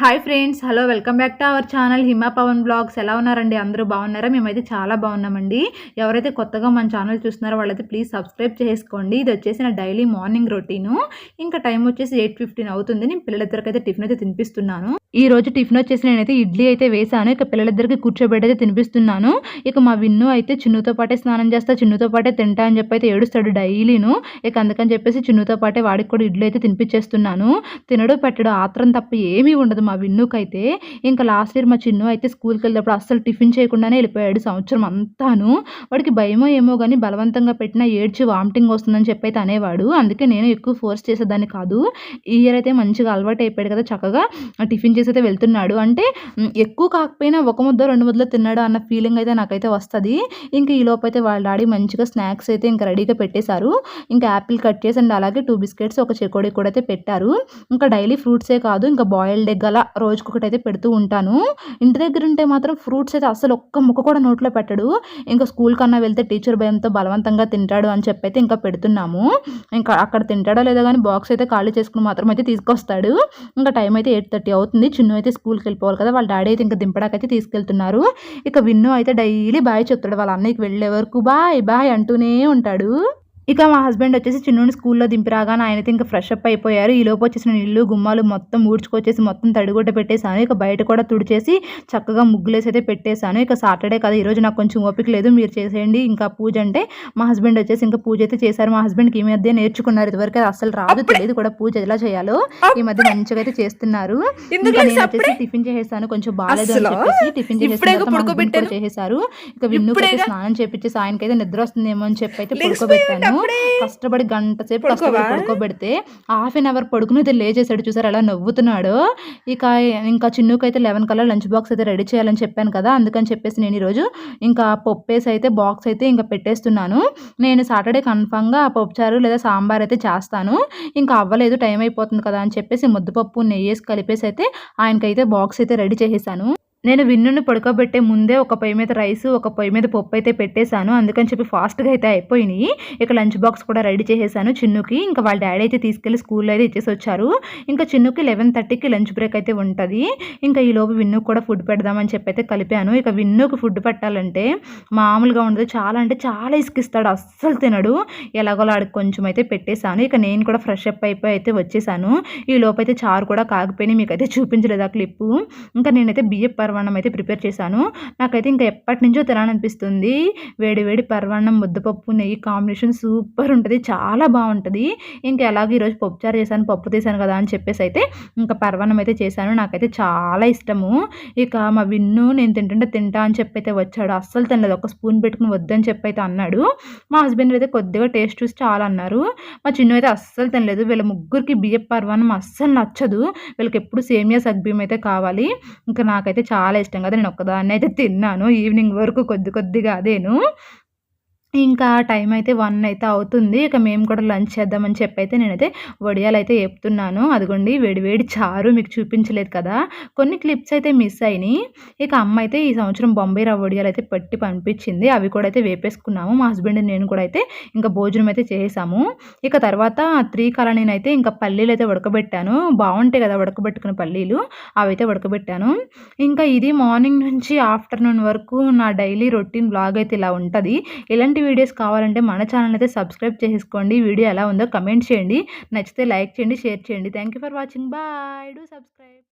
Hi friends hello welcome back to our channel Hima Pavan blogs ఎలా ఉన్నారండి? అందరూ బాగున్నారా? మేమైతే చాలా బాగున్నామండి. ఎవరైతే కొత్తగా మన ఛానల్ చూస్తున్నారో వాళ్ళైతే ప్లీజ్ సబ్స్క్రైబ్ చేసుకోండి. ఇది వచ్చేసి నా డైలీ మార్నింగ్ రొటీను ఇంకా టైం వచ్చేసి ఎయిట్ ఫిఫ్టీన్ అవుతుంది. నేను పిల్లలిద్దరికైతే టిఫిన్ అయితే తినిపిస్తున్నాను. ఈ రోజు టిఫిన్ వచ్చేసి నేనైతే ఇడ్లీ అయితే వేసాను ఇక పిల్లలిద్దరికి కూర్చోబెట్టయితే తినిపిస్తున్నాను. ఇక మా విన్ను అయితే చిన్నుతో పాటే స్నానం చేస్తా చిన్నుతో పాటే తింటా అని చెప్పి అయితే ఏడుస్తాడు డైలీను. ఇక అందుకని చెప్పేసి చిన్నుతో పాటే వాడికి కూడా ఇడ్లీ అయితే తినిపించేస్తున్నాను తినడు పెట్టడు ఆత్రం తప్ప ఏమీ ఉండదు మా విన్నుకైతే. ఇంకా లాస్ట్ ఇయర్ మా చిన్ను అయితే స్కూల్కి వెళ్ళినప్పుడు అస్సలు టిఫిన్ చేయకుండానే వెళ్ళిపోయాడు సంవత్సరం అంతాను. వాడికి భయమో ఏమో కానీ బలవంతంగా పెట్టినా ఏడ్చి వామిటింగ్ వస్తుందని చెప్పి అయితే అనేవాడు. అందుకే నేను ఎక్కువ ఫోర్స్ చేసేదాన్ని కాదు. ఈ ఇయర్ అయితే మంచిగా అలవాటు అయిపోయాడు కదా చక్కగా. టిఫిన్ చేసి అయితే వెళ్తున్నాడు. అంటే ఎక్కువ కాకపోయినా ఒక ముద్ద రెండు ముద్దలు తిన్నాడు అన్న ఫీలింగ్ అయితే నాకైతే వస్తుంది. ఇంకా ఈ లోపు అయితే వాళ్ళ డాడీ మంచిగా స్నాక్స్ అయితే ఇంకా రెడీగా పెట్టేశారు. ఇంకా యాపిల్ కట్ చేసి అండ్ అలాగే టూ బిస్కెట్స్ ఒక చెకోడి కూడా అయితే పెట్టారు. ఇంకా డైలీ ఫ్రూట్సే కాదు ఇంకా బాయిల్డ్ ఎగ్ అలా రోజుకొకటి అయితే పెడుతూ ఉంటాను. ఇంటి దగ్గర ఉంటే మాత్రం ఫ్రూట్స్ అయితే అసలు ఒక్క ముక్క కూడా నోట్లో పెట్టడు. ఇంకా స్కూల్ కన్నా వెళ్తే టీచర్ భయంతో బలవంతంగా తింటాడు అని చెప్పి అయితే ఇంకా పెడుతున్నాము. ఇంకా అక్కడ తింటాడో లేదో కానీ బాక్స్ అయితే ఖాళీ చేసుకుని మాత్రం అయితే తీసుకొస్తాడు. ఇంకా టైం అయితే ఎయిట్ థర్టీ అవుతుంది. చిన్ను అయితే స్కూల్కి వెళ్ళిపోవాలి కదా వాళ్ళ డాడీ అయితే ఇంకా దింపడాకైతే తీసుకెళ్తున్నారు. ఇక విన్ను అయితే డైలీ బాయ్ చెప్తాడు వాళ్ళ అన్నయ్యకి వెళ్ళే వరకు బాయ్ బాయ్ అంటూనే ఉంటాడు. ఇక మా హస్బెండ్ వచ్చేసి చిన్నోని స్కూల్లో దింపిరాగానే ఆయనైతే ఇంకా ఫ్రెష్ అప్ అయిపోయారు. ఈ లోపు వచ్చేసిన ఇల్లు గుమ్మాలు మొత్తం ఊడ్చుకొచ్చేసి మొత్తం తడిగుడ్డ పెట్టేశాను. ఇక బయట కూడా తుడిచేసి చక్కగా ముగ్గులేసి అయితే పెట్టేశాను. ఇక సాటర్డే కదా ఈరోజు నాకు కొంచెం ఓపిక లేదు మీరు చేసేయండి. ఇంకా పూజ అంటే మా హస్బెండ్ వచ్చేసి ఇంకా పూజ అయితే చేశారు. మా హస్బెండ్కి ఈ మధ్య నేర్చుకున్నారు. ఇదివరకు అసలు రాదు తెలియదు కూడా పూజ ఎలా చేయాలో. ఈ మధ్య మంచిగా అయితే చేస్తున్నారు. ఇంకా నేను వచ్చేసి టిఫిన్ చేసేసాను కొంచెం బాగాలేదు అని చెప్పేసి టిఫిన్ చేసేసి చేసేసారు. ఇక విన్ను స్నానం చేపించేసి ఆయనకైతే నిద్ర వస్తుందేమో అని చెప్పి అయితే పడుకోబెట్టాను. కష్టపడి గంట సేపు కష్టపడి పడుకోబెడితే హాఫ్ అన్ అవర్ పడుకుని అయితే లేచేసాడు చూసారు? అలా నవ్వుతున్నాడు. ఇక ఇంకా చిన్నుకు అయితే లెవెన్ కల్లా లంచ్ బాక్స్ అయితే రెడీ చేయాలని చెప్పాను కదా అందుకని చెప్పేసి నేను ఈరోజు ఇంకా పప్పేసి అయితే బాక్స్ అయితే ఇంకా పెట్టేస్తున్నాను. నేను సాటర్డే కన్ఫామ్గా పప్పుచారు లేదా సాంబార్ అయితే చేస్తాను. ఇంకా అవ్వలేదు టైం అయిపోతుంది కదా అని చెప్పేసి ముద్దపప్పు నెయ్యి వేసి కలిపేసి అయితే ఆయనకైతే బాక్స్ అయితే రెడీ చేసేసాను. నేను విన్నుని పడుకోబెట్టే ముందే ఒక పొయ్యి మీద రైస్ ఒక పొయ్యి మీద పప్పు అయితే పెట్టేశాను. అందుకని చెప్పి ఫాస్ట్గా అయితే అయిపోయినాయి. ఇక లంచ్ బాక్స్ కూడా రెడీ చేసేసాను చిన్నుకి. ఇంకా వాళ్ళ డాడీ అయితే తీసుకెళ్ళి స్కూల్లో అయితే ఇచ్చేసి వచ్చారు ఇంకా చిన్నుకి లెవెన్ థర్టీకి లంచ్ బ్రేక్ అయితే ఉంటుంది. ఇంకా ఈలోపు విన్నుకు కూడా ఫుడ్ పెడదామని చెప్పి అయితే కలిపాను. ఇక విన్నుకు ఫుడ్ పెట్టాలంటే మామూలుగా ఉండదు. చాలా అంటే చాలా ఇసుకిస్తాడు. అస్సలు తినడు. ఎలాగోలా ఆడికి కొంచెం అయితే పెట్టేశాను. ఇక నేను కూడా ఫ్రెష్ అప్ అయిపోయి అయితే వచ్చేసాను. ఈ లోపు అయితే చారు కూడా కాకపోయినా మీకు అయితే చూపించలేదు ఆ క్లిప్పు. ఇంకా నేనైతే బియ్యం పర్వణం అయితే ప్రిపేర్ చేశాను. నాకైతే ఇంకా ఎప్పటి నుంచో తినాలనిపిస్తుంది. వేడి వేడి పర్వణం ముద్దపప్పు నెయ్యి కాంబినేషన్ సూపర్ ఉంటుంది. చాలా బాగుంటుంది. ఇంకా ఎలాగో ఈరోజు పప్పుచారు చేశాను పప్పు తీశాను కదా అని చెప్పేసి అయితే ఇంకా పర్వణం అయితే చేశాను. నాకైతే చాలా ఇష్టము. ఇక మా విన్ను నేను తింటుంటే తింటా అని చెప్పి అయితే వచ్చాడు. అస్సలు తినలేదు. ఒక స్పూన్ పెట్టుకుని వద్దని చెప్పి అయితే అన్నాడు. మా హస్బెండ్ అయితే కొద్దిగా టేస్ట్ చూసి చాలా అన్నారు. మా చిన్న అయితే అస్సలు తినలేదు. వీళ్ళ ముగ్గురికి బియ్య పర్వణం అస్సలు నచ్చదు. వీళ్ళకి ఎప్పుడు సేమియా సగ్బియ్యం అయితే కావాలి. ఇంకా నాకైతే చాలా చాలా ఇష్టం కదా నేను ఒక్కదాన్ని అయితే తిన్నాను. ఈవినింగ్ వరకు కొద్ది కొద్దిగా అదేను. ఇంకా టైం అయితే వన్ అయితే అవుతుంది. ఇక మేము కూడా లంచ్ చేద్దామని చెప్పి అయితే నేనైతే వడియాలు అయితే చెప్తున్నాను అదిగోండి వేడివేడి చారు మీకు చూపించలేదు కదా. కొన్ని క్లిప్స్ అయితే మిస్ అయినాయి. ఇక అమ్మ అయితే ఈ సంవత్సరం బొంబాయి రవ్వ వడియాలు అయితే పెట్టి పంపించింది. అవి కూడా అయితే వేపేసుకున్నాము. మా హస్బెండ్ నేను కూడా అయితే ఇంకా భోజనం అయితే చేసాము. ఇక తర్వాత త్రీ అయితే ఇంకా పల్లీలు అయితే ఉడకబెట్టాను. బాగుంటాయి కదా ఉడకబెట్టుకున్న పల్లీలు. అవి అయితే ఉడకబెట్టాను. ఇంకా ఇది మార్నింగ్ నుంచి ఆఫ్టర్నూన్ వరకు నా డైలీ రొటీన్ బ్లాగ్ అయితే ఇలా ఉంటుంది. ఇలాంటి ఇలాంటి వీడియోస్ కావాలంటే మన ఛానల్ అయితే సబ్స్క్రైబ్ చేసుకోండి. వీడియో ఎలా ఉందో కమెంట్ చేయండి. నచ్చితే లైక్ చేయండి షేర్ చేయండి. Thank for watching bye do subscribe